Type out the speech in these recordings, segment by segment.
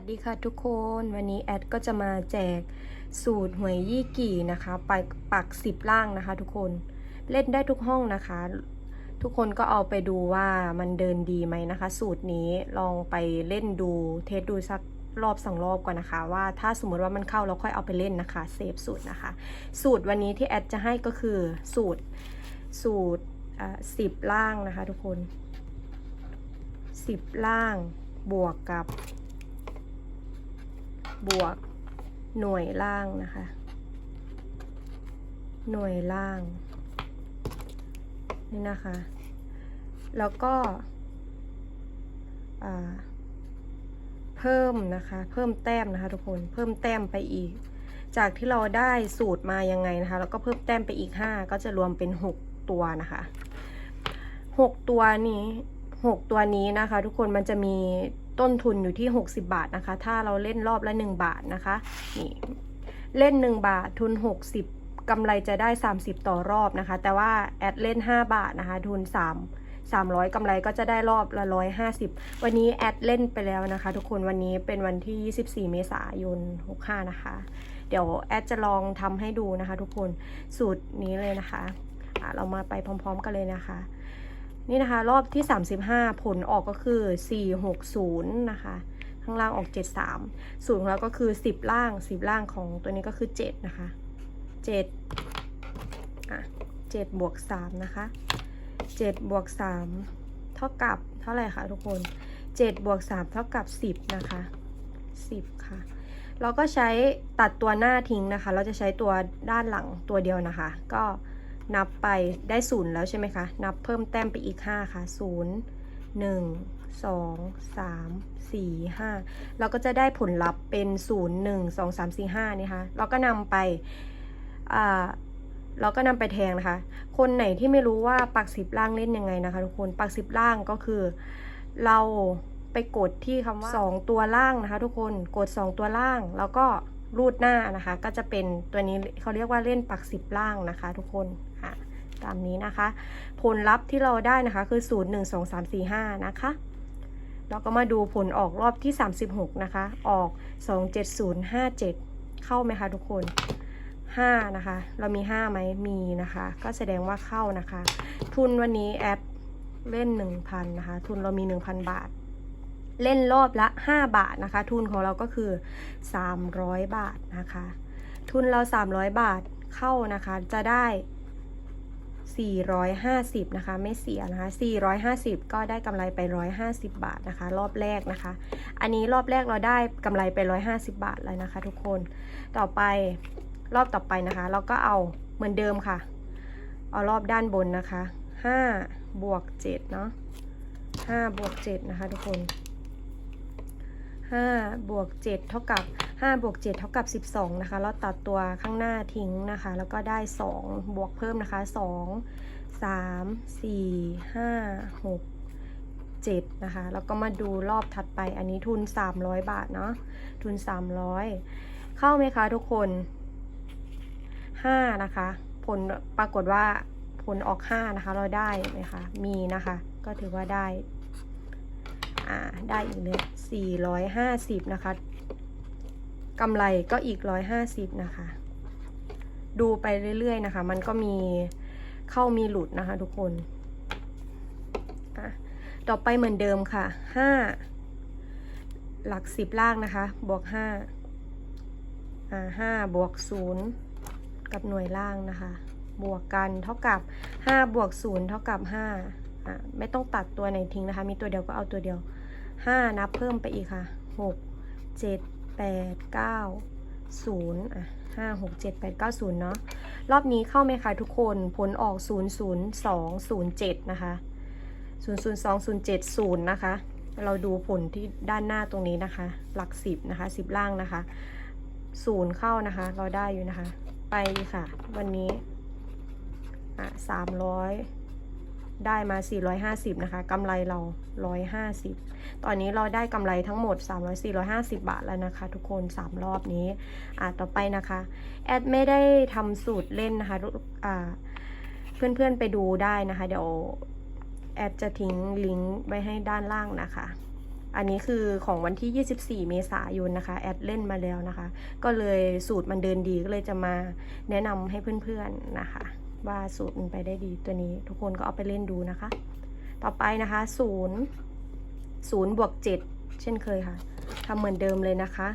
วัสดีค่ะทุกคนวันนี้แอดก็จะมาแจกสูตรหวยยี่กี่นะคะไปปักสิบล่างนะคะ ทุกคนเล่นได้ทุกห้องนะคะ ทุกคนก็เอาไปดูว่ามันเดินดีไหมนะคะ สูตรนี้ลองไปเล่นดูเทสดูสักรอบสองรอบก่อนนะคะ ว่าถ้าสมมติว่ามันเข้าเราค่อยเอาไปเล่นนะคะเซฟสูตรนะคะ สูตรวันนี้ที่แอดจะให้ก็คือสูตรสูตรสิบล่างนะคะ ทุกคนสิบล่างบวกกับ บวกหน่วยล่างนะคะ หน่วยล่าง นี่นะคะ แล้วก็เพิ่มนะคะ เพิ่มแต้มนะคะทุกคน เพิ่มแต้มไปอีก จากที่เราได้สูตรมายังไงนะคะ แล้วก็เพิ่มแต้มไปอีก 5 ก็จะรวมเป็น 6 ตัวนะคะ 6 ตัวนี้ 6 ตัวนี้นะคะ ทุกคนมันจะมี ต้นทุนอยู่ที่ 60 บาทนะคะ ถ้าเราเล่นรอบละ 1 บาทนะคะนี่เล่น 1 บาททุน 60กำไรจะได้ 30 ต่อรอบนะคะ แต่ว่าแอดเล่น 5 บาทนะคะ ทุน 3 300กำไรก็จะได้รอบละ 150 วันนี้แอดเล่นไปแล้วนะคะ ทุกคนวันนี้เป็นวันที่ 24 เมษายน 65 นะคะ เดี๋ยวแอดจะลองทำให้ดูนะคะ ทุกคนสูตรนี้เลยนะคะะเรามาไปพร้อม ๆ กันเลยนะคะ นี่นะคะ รอบที่ 35 ผลออกก็คือ 460 นะคะ ข้างล่างออก 73 สูตรของเราก็คือ 10 ล่าง 10 ล่างของตัวนี้ก็คือ 7 นะคะ 7 อะ 7 บวก 3 นะคะ 7 บวก 3 เท่ากับเท่าไหร่คะทุกคน 7 บวก 3 เท่ากับ 10 นะคะ 10 ค่ะ เราก็ใช้ตัดตัวหน้าทิ้งนะคะ เราจะใช้ตัวด้านหลังตัวเดียวนะคะ ก็ นับไปได้ศูนย์แล้วใช่ไหมคะ นับเพิ่มแต้มไปอีก 5 ค่ะ0 1 2 3 4 5เราก็จะได้ผลลัพธ์เป็น0 1 2 3 4 5นี่ค่ะเราก็นำไปอ่าเราก็นำไปแทงนะคะ คนไหนที่ไม่รู้ว่าปักสิบล่างเล่นยังไงนะคะ ทุกคน ปักสิบล่างก็คือ เราไปกดที่คำว่า 2 ตัวล่างนะคะ ทุกคน กด 2 ตัวล่าง แล้วก็รูดหน้านะคะ ก็จะเป็นตัวนี้เขาเรียกว่าเล่นปักสิบล่างนะคะ ทุกคน ตามนี้นะคะ ผลลัพธ์ที่เราได้นะคะคือ 0 1 2 3 4 5 นะคะเราก็มาดูผลออกรอบที่ 36 นะคะ ออก 27057 เข้าไหมคะทุกคน 5 นะคะ เรามี 5 ไหมมีนะคะ ก็แสดงว่าเข้านะคะ ทุนวันนี้แอปเล่น 1,000 นะคะ ทุนเรามี 1,000 บาท เล่นรอบละ 5 บาทนะคะ ทุนของเราก็คือ 300 บาทนะคะ ทุนเรา 300 บาทเข้านะคะ จะได้ 450นะคะไม่เสียนะคะ 450 ก็ได้กำไรไป 150 บาทนะคะ รอบแรกนะคะ อันนี้รอบแรกเราได้กำไรไป 150 บาทแล้วนะคะ ทุกคนต่อไปรอบต่อไปนะคะ เราก็เอาเหมือนเดิมค่ะ เอารอบด้านบนนะคะ5บวก7เนาะ5บวก7นะคะ ทุกคน 5บวก7เท่ากับ5บวก7เท่ากับ 12 นะคะ เราตัดตัวข้างหน้าทิ้งนะคะ แล้วก็ได้ 2 บวกเพิ่มนะคะ 2 3 4 5 6 7นะคะ แล้วก็มาดูรอบถัดไป อันนี้ทุน 300 บาทเนาะ ทุน 300 เข้าไหมคะทุกคน 5 นะคะ ผลปรากฏว่าผลออก 5 นะคะ เราได้ไหมคะ มีนะคะ ก็ถือว่าได้ อ่าได้อีกเลย450นะคะกำไรก็อีก150นะคะ ดูไปเรื่อยๆนะคะ มันก็มีเข้ามีหลุดนะคะ ทุกคนอะต่อไปเหมือนเดิมค่ะ5หลัก10ล่างนะคะ บวก5อ่าบวก0กับหน่วยล่างนะคะ บวกกันเท่ากับ5บวก0เท่ากับ5อะไม่ต้องตัดตัวไหนทิ้งนะคะ มีตัวเดียวก็เอาตัวเดียว 5 นับเพิ่มไปอีกค่ะ 6 7 8 9 0อะ5 6 7 8 9 0 เนาะรอบนี้เข้าไหมคะทุกคนผลออก 0 0 2 0 7 นะคะ 0 0 2 0 7 0 นะคะ เราดูผลที่ด้านหน้าตรงนี้นะคะ หลัก 10 นะคะ 10 ล่างนะคะ 0 เข้านะคะ เราได้อยู่นะคะ ไปค่ะ วันนี้อะ300 ได้มา 450 นะคะกำไรเรา 150 ตอนนี้เราได้กำไรทั้งหมด 300 450 บาทแล้วนะคะ ทุกคน 3 รอบนี้อ่าต่อไปนะคะ แอดไม่ได้ทำสูตรเล่นนะคะอ่าเพื่อนๆไปดูได้นะคะ เดี๋ยวแอดจะทิ้งลิงก์ไว้ให้ด้านล่างนะคะ อันนี้คือของวันที่ 24 เมษายนนะคะ แอดเล่นมาแล้วนะคะ ก็เลยสูตรมันเดินดีก็เลยจะมาแนะนำให้เพื่อนๆนะคะ ว่าสูตรมันไปได้ดีตัวนี้ ทุกคนก็เอาไปเล่นดูนะคะ ต่อไปนะคะศูนย์ศูนย์บวกเจ็ดเช่นเคยค่ะทำเหมือนเดิมเลยนะคะ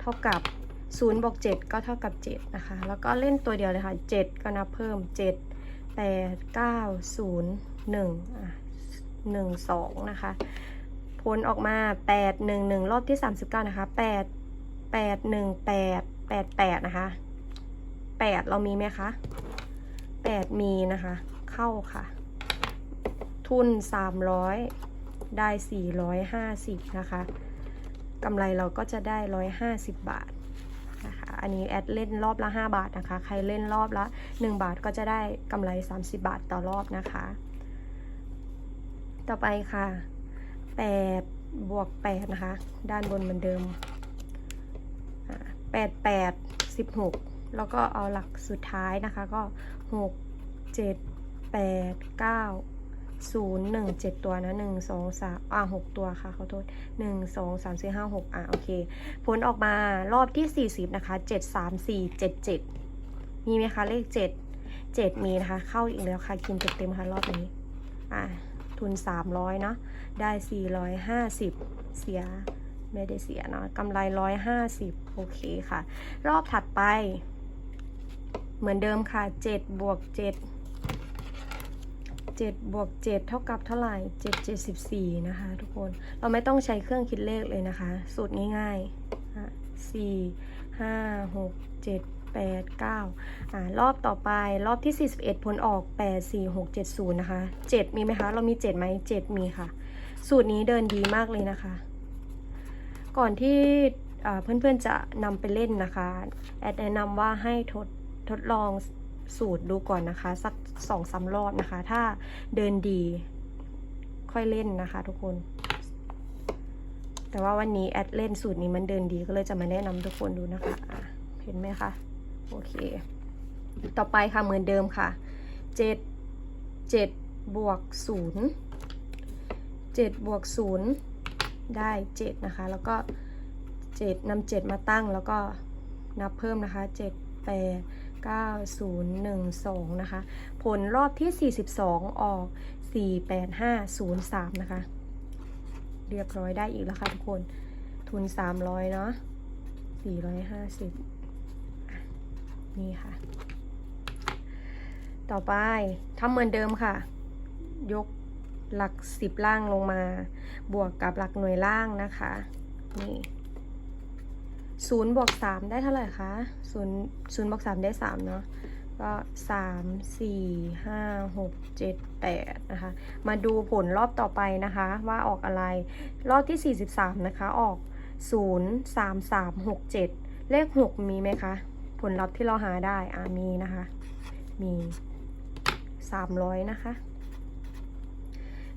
เท่ากับศูนย์บวกเจ็ดก็เท่ากับเจ็ดนะคะ แล้วก็เล่นตัวเดียวเลยค่ะเจ็ดก็นับเพิ่มเจ็ดแปดเก้าศูนย์หนึ่งอะหนึ่งสองนะคะผลออกมาแปดหนึ่งหนึ่งรอบที่สามสิบเก้านะคะแปดแปดหนึ่งแปดแปดแปดนะคะ แปดเรามีไหมคะแปดมีนะคะ เข้าค่ะ ทุน300ได้450นะคะกำไรเราก็จะได้150บบาทนะคะอันนี้แอดเล่นรอบละ 5 บาทนะคะ ใครเล่นรอบละ 1 บาทก็จะได้กำไร 30 บาทต่อรอบนะคะ ต่อไปค่ะ8บวก8นะคะ ด้านบนเหมือนเดิมอ่า8 8 16 แล้วก็เอาหลักสุดท้ายนะคะก็ 6 7 8 9ศูนย์หนึ่งเจ็ดตัวนะหนึ่งสองสามอ่าหกตัวค่ะขอโทษหนึ่งสองสามสี่ห้าหกอะ โอเค ผลออกมารอบที่สี่สิบนะคะเจ็ดสามสี่เจ็ดเจ็ดมีไหมคะ เลขเจ็ดเจ็ดมีนะคะ เข้าอีกแล้วค่ะ กินเต็มๆค่ะ รอบนี้ อ่าทุนสามร้อยเนาะได้สี่ร้อยห้าสิบเสียไม่ได้เสียเนาะกำไรร้อยห้าสิบโอเคค่ะ รอบถัดไป เหมือนเดิมค่ะเจ็ดบวกเจ็ด7บวก7เท่ากับเท่าไหร่7 74นะคะทุกคน เราไม่ต้องใช้เครื่องคิดเลขเลยนะคะ สูตรง่ายๆอะ4 5 6 7 8 9อ่ารอบต่อไปรอบที่ 41 ผลออก 8 4 6 7 0 นะคะ 7 มีไหมคะ เรามี 7ไหม7 มีค่ะ สูตรนี้เดินดีมากเลยนะคะ ก่อนที่เพื่อนๆจะนำไปเล่นนะคะ แอดแนะนำว่าให้ทด ทดลองสูตรดูก่อนนะคะ สักสองสามรอบนะคะ ถ้าเดินดีค่อยเล่นนะคะ ทุกคน แต่ว่าวันนี้แอดเล่นสูตรนี้มันเดินดีก็เลยจะมาแนะนำทุกคนดูนะคะะเห็นไหมคะ โอเค ต่อไปค่ะเหมือนเดิมค่ะเจ็ดเจ็ดบวกศูนย์เจ็ดบวกศูนย์ได้เจ็ดนะคะ แล้วก็เจ็ดนำเจ็ดมาตั้งแล้วก็นับเพิ่มนะคะเจ็ดแปด 9012 นะคะ ผลรอบที่ 42 ออก 48503 นะคะ เรียบร้อยได้อีกแล้วค่ะทุกคน ทุน 300 เนาะ450อะนี่ค่ะ ต่อไปทำเหมือนเดิมค่ะ ยกหลัก 10 ล่างลงมา บวกกับหลักหน่วยล่างนะคะ นี่ ศูนย์บวกสามได้เท่าไหร่คะศูนย์ศูนย์บวกสามได้สามเนาะก็สามสี่ห้าหกเจ็ดแปดนะคะ มาดูผลรอบต่อไปนะคะ ว่าออกอะไร รอบที่สี่สิบสามนะคะ ออกศูนย์สามสามหกเจ็ดเลขหกมีไหมคะ ผลลัพธ์ที่เราหาได้อ่ามีนะคะ มีสามร้อยนะคะ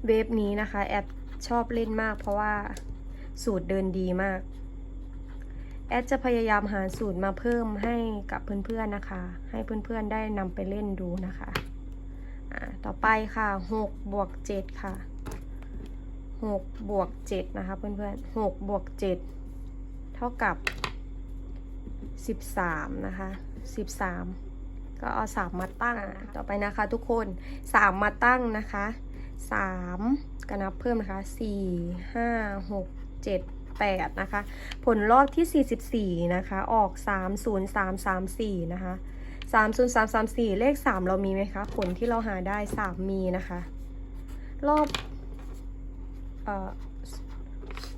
เวฟนี้นะคะ แอดชอบเล่นมากเพราะว่าสูตรเดินดีมาก แอดจะพยายามหาสูตรมาเพิ่มให้กับเพื่อนๆนะคะ ให้เพื่อนๆได้นำไปเล่นดูนะคะอ่าต่อไปค่ะ6บวก7ค่ะ6บวก7นะคะเพื่อนๆ6บวก7เท่ากับ 13นะคะ13 ก็เอา 3 มาตั้งต่อไปนะคะทุกคน 3 มาตั้งนะคะ3ก็นับเพิ่มนะคะ4 5 6 7 8 นะคะ ผลรอบที่ 44 นะคะ ออก 30334 นะคะ 30334 เลข 3 เรามีไหมคะ ผลที่เราหาได้ 3 มีนะคะ รอบอ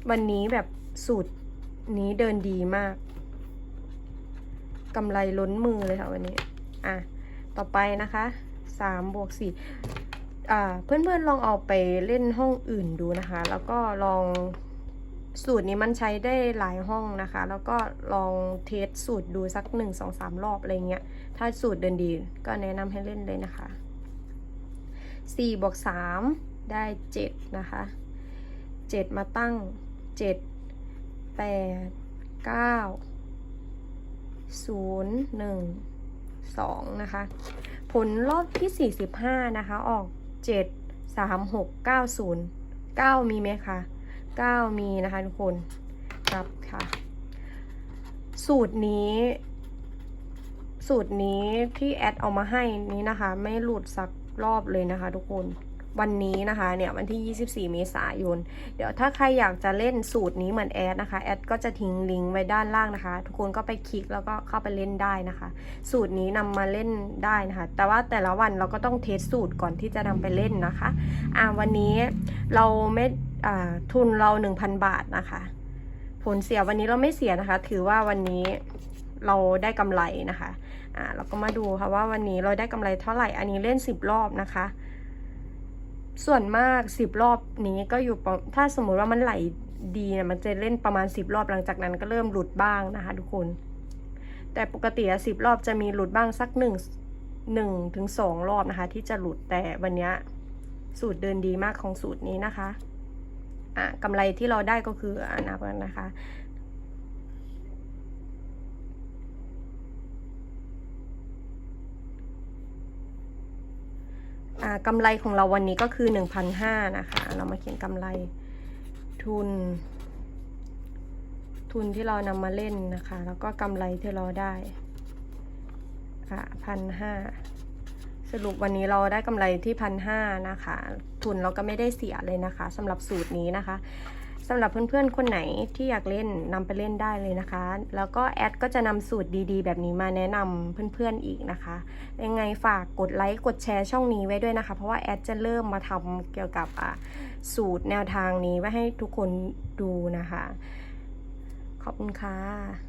วันนี้แบบสูตรนี้เดินดีมากกำไรล้นมือเลยค่ะวันนี้ อะ ต่อไปนะคะ3บวก4อ่าเพื่อนๆลองเอาไปเล่นห้องอื่นดูนะคะ แล้วก็ลอง สูตรนี้มันใช้ได้หลายห้องนะคะ แล้วก็ลองเทสสูตรดูสักหนึ่งสองสามรอบอะไรเงี้ย ถ้าสูตรเดินดีก็แนะนำให้เล่นเลยนะคะสี่บวกสามได้เจ็ดนะคะเจ็ดมาตั้งเจ็ดแปดเก้าศูนย์หนึ่งสองนะคะ ผลรอบที่ 45 นะคะ ออก 7 3 6 9 0 9 มีไหมคะ 9 มีนะคะทุกคนรับค่ะ สูตรนี้ สูตรนี้ที่แอดเอามาให้นี้นะคะ ไม่หลุดสักรอบเลยนะคะ ทุกคนวันนี้นะคะเนี่ยวันที่ 24 เมษายน เดี๋ยวถ้าใครอยากจะเล่นสูตรนี้เหมือนแอดนะคะ แอดก็จะทิ้งลิงก์ไว้ด้านล่างนะคะ ทุกคนก็ไปคลิกแล้วก็เข้าไปเล่นได้นะคะ สูตรนี้นำมาเล่นได้นะคะ แต่ว่าแต่ละวันเราก็ต้องเทสสูตรก่อนที่จะนำไปเล่นนะคะ อ่าวันนี้เราไม่ ทุนเรา1,000บาทนะคะ ผลเสียวันนี้เราไม่เสียนะคะ ถือว่าวันนี้เราได้กำไรนะคะอ่าเราก็มาดูค่ะว่าวันนี้เราได้กำไรเท่าไหร่ อันนี้เล่น10รอบนะคะ ส่วนมาก10รอบนี้ก็อยู่ถ้าสมมุติว่ามันไหลดีนี่ยมันจะเล่นประมาณ10รอบหลังจากนั้นก็เริ่มหลุดบ้างนะคะ ทุกคน แต่ปกติอะ10รอบจะมีหลุดบ้างสัก1 1ถึง2รอบนะคะ ที่จะหลุดแต่วันนี้สูตรเดินดีมากของสูตรนี้นะคะ กำไรที่เราได้ก็คืออนับกันนะคะอ่ากำไรของเราวันนี้ก็คือ 1,500 นะคะ เรามาเขียนกำไรทุน ทุนที่เรานำมาเล่นนะคะ แล้วก็กำไรที่เราได้อะพันห้า สรุปวันนี้เราได้กำไรที่พันห้านะคะ ทุนเราก็ไม่ได้เสียเลยนะคะสำหรับสูตรนี้นะคะสำหรับเพื่อนๆ คนไหนที่อยากเล่นนำไปเล่นได้เลยนะคะ แล้วก็แอดก็จะนำสูตรดีๆ แบบนี้มาแนะนำเพื่อนๆอีกนะคะ ยังไงฝากกดไลค์กดแชร์ช่องนี้ไว้ด้วยนะคะ เพราะว่าแอดจะเริ่มมาทำเกี่ยวกับอะสูตรแนวทางนี้ไว้ให้ทุกคนดูนะคะ ขอบคุณค่ะ